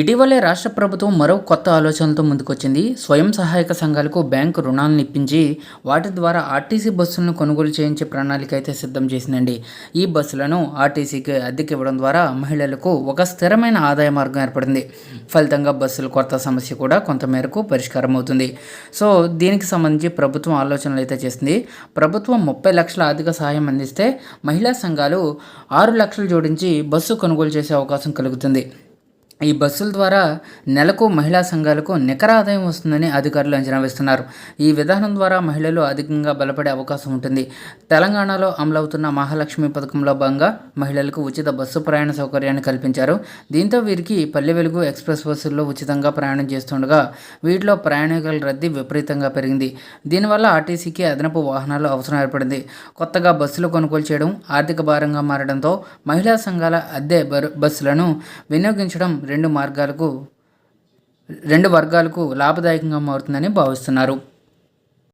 ఇటీవలే రాష్ట్ర ప్రభుత్వం మరో కొత్త ఆలోచనలతో ముందుకొచ్చింది. స్వయం సహాయక సంఘాలకు బ్యాంకు రుణాలను ఇప్పించి వాటి ద్వారా ఆర్టీసీ బస్సులను కొనుగోలు చేయించే ప్రణాళిక అయితే సిద్ధం చేసిందండి. ఈ బస్సులను ఆర్టీసీకి అద్దెకి ఇవ్వడం ద్వారా మహిళలకు ఒక స్థిరమైన ఆదాయ మార్గం ఏర్పడింది. ఫలితంగా బస్సుల కొరత సమస్య కూడా కొంతమేరకు పరిష్కారం అవుతుంది సో దీనికి సంబంధించి ప్రభుత్వం ఆలోచనలు అయితే చేసింది. ప్రభుత్వం ముప్పై లక్షల ఆర్థిక సహాయం అందిస్తే మహిళా సంఘాలు ఆరు లక్షలు జోడించి బస్సు కొనుగోలు చేసే అవకాశం కలుగుతుంది. ఈ బస్సుల ద్వారా నెలకు మహిళా సంఘాలకు నికర ఆదాయం వస్తుందని అధికారులు అంచనా వేస్తున్నారు. ఈ విధానం ద్వారా మహిళలు అధికంగా బలపడే అవకాశం ఉంటుంది. తెలంగాణలో అమలవుతున్న మహాలక్ష్మి పథకంలో భాగంగా మహిళలకు ఉచిత బస్సు ప్రయాణ సౌకర్యాన్ని కల్పించారు. దీంతో వీరికి పల్లె వెలుగు ఎక్స్ప్రెస్ బస్సుల్లో ఉచితంగా ప్రయాణం చేస్తుండగా వీటిలో ప్రయాణికుల రద్దీ విపరీతంగా పెరిగింది. దీనివల్ల ఆర్టీసీకి అదనపు వాహనాలు అవసరం ఏర్పడింది. కొత్తగా బస్సులు కొనుగోలు చేయడం ఆర్థిక భారంగా మారడంతో మహిళా సంఘాల అద్దె బస్సులను వినియోగించడం రెండు మార్గాలకు రెండు వర్గాలకు లాభదాయకంగా మారుతుందని భావిస్తున్నారు.